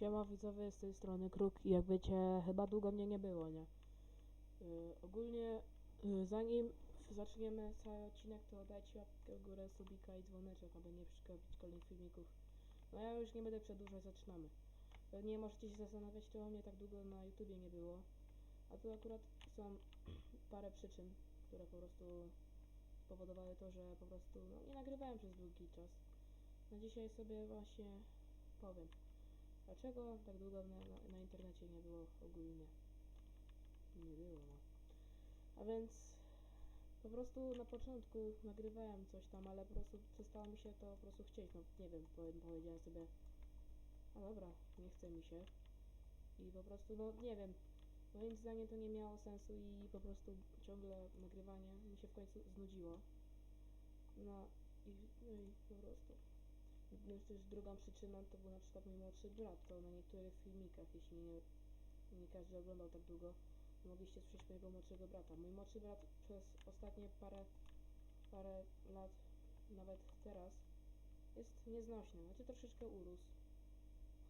Siema widzowie, z tej strony Kruk i jak wiecie, chyba długo mnie nie było, nie? Yy, ogólnie, yy, zanim zaczniemy cały odcinek, to dajcie łapkę w górę, subika i dzwoneczek, aby nie przegapić kolejnych filmików. No ja już nie będę przedłużać, zaczynamy. Pewnie możecie się zastanawiać, czemu mnie tak długo na YouTubie nie było. A tu akurat są parę przyczyn, które po prostu spowodowały to, że po prostu no, nie nagrywałem przez długi czas. Na dzisiaj sobie właśnie powiem. Dlaczego tak długo na, na, na internecie nie było ogólnie? Nie było, no. A więc po prostu na początku nagrywałem coś tam, ale po prostu przestało mi się to po prostu chcieć. No nie wiem, powie- powiedziałem sobie, a dobra, nie chce mi się. I po prostu, no nie wiem, moim zdaniem to nie miało sensu i po prostu ciągle nagrywanie mi się w końcu znudziło. No i, no i po prostu. No też drugą przyczyną to był na przykład mój młodszy brat, to na niektórych filmikach, jeśli nie, nie każdy oglądał tak długo, mogliście słyszeć mojego młodszego brata. Mój młodszy brat przez ostatnie parę, parę lat, nawet teraz, jest nieznośny, znaczy troszeczkę urósł,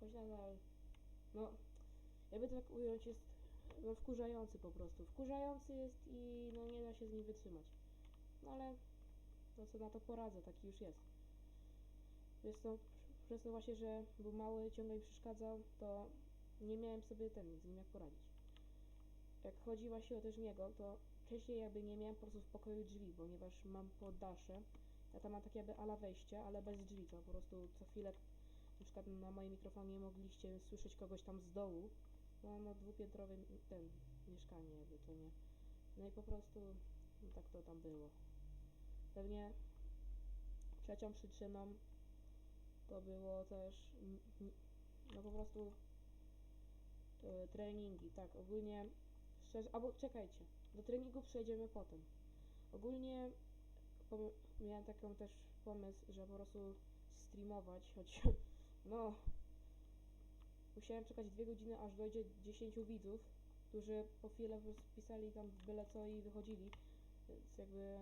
choć nadal, no, jakby to tak ująć, jest no, wkurzający po prostu. Wkurzający jest i no nie da się z nim wytrzymać. No ale, no co na to poradzę, taki już jest. Wiesz co, przez to właśnie, że był mały, ciągle mi przeszkadzał, to nie miałem sobie ten, z nim jak poradzić. Jak chodzi właśnie o też niego, to wcześniej jakby nie miałem po prostu w pokoju drzwi, ponieważ mam poddasze. Ja tam mam takie jakby ala wejście, ale bez drzwi, to po prostu co chwilę, na przykład na moim mikrofonie mogliście słyszeć kogoś tam z dołu. No, no dwupiętrowe ten, mieszkanie jakby, to nie. No i po prostu no, tak to tam było. Pewnie trzecią przyczyną to było też no po prostu e, treningi, tak, ogólnie szczerze, albo czekajcie, do treningu przejdziemy potem. Ogólnie miałem taką też pomysł, że po prostu streamować, choć no musiałem czekać dwie godziny, aż dojdzie 10 widzów, którzy po chwilę pisali tam byle co i wychodzili, więc jakby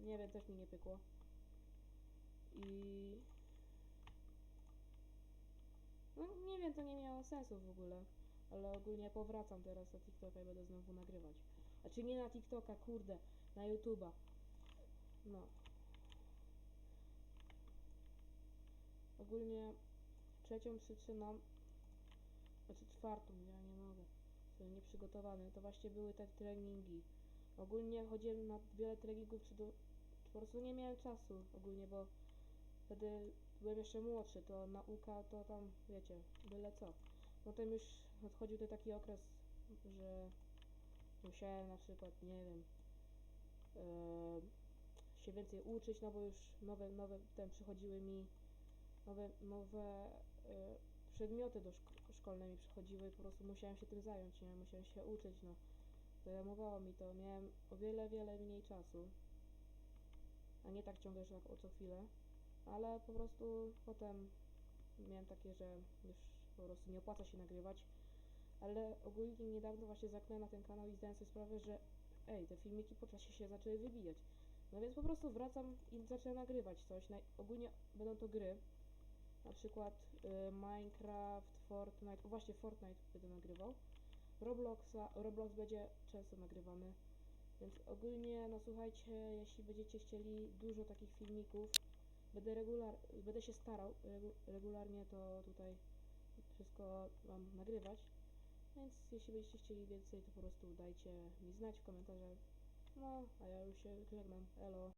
nie wiem, też mi nie pykło. I no nie wiem, to nie miało sensu w ogóle. Ale ogólnie powracam teraz na TikToka i będę znowu nagrywać. Znaczy nie na TikToka, kurde, na YouTube'a. No. Ogólnie trzecią przyczyną, znaczy czwartą, ja nie mogę, jestem nieprzygotowany, to właśnie były te treningi. Ogólnie chodziłem na wiele treningów, czy, do, czy po prostu nie miałem czasu ogólnie, bo wtedy byłem jeszcze młodszy, to nauka to tam, wiecie, byle co. Potem już nadchodził ten taki okres, że musiałem na przykład, nie wiem, e, się więcej uczyć, no bo już nowe, nowe, ten przychodziły mi, nowe, nowe e, przedmioty do szk- szkolne mi przychodziły, po prostu musiałem się tym zająć, nie, musiałem się uczyć, no. Zajmowało mi to, miałem o wiele, wiele mniej czasu, a nie tak ciągle, że tak o co chwilę ale po prostu potem miałem takie, że już po prostu nie opłaca się nagrywać, ale ogólnie niedawno właśnie zaknąłem na ten kanał i zdałem sobie sprawę, że ej, te filmiki po czasie się zaczęły wybijać. No więc po prostu wracam i zaczynam nagrywać coś. Naj- ogólnie będą to gry, na przykład y, Minecraft, Fortnite, o właśnie Fortnite będę nagrywał. Robloxa, Roblox będzie często nagrywany. Więc ogólnie, no słuchajcie, jeśli będziecie chcieli dużo takich filmików, będę regular, będę się starał regu, regularnie to tutaj wszystko wam nagrywać. Więc jeśli będziecie chcieli więcej, to po prostu dajcie mi znać w komentarzach. No, a ja już się żegnam. Elo.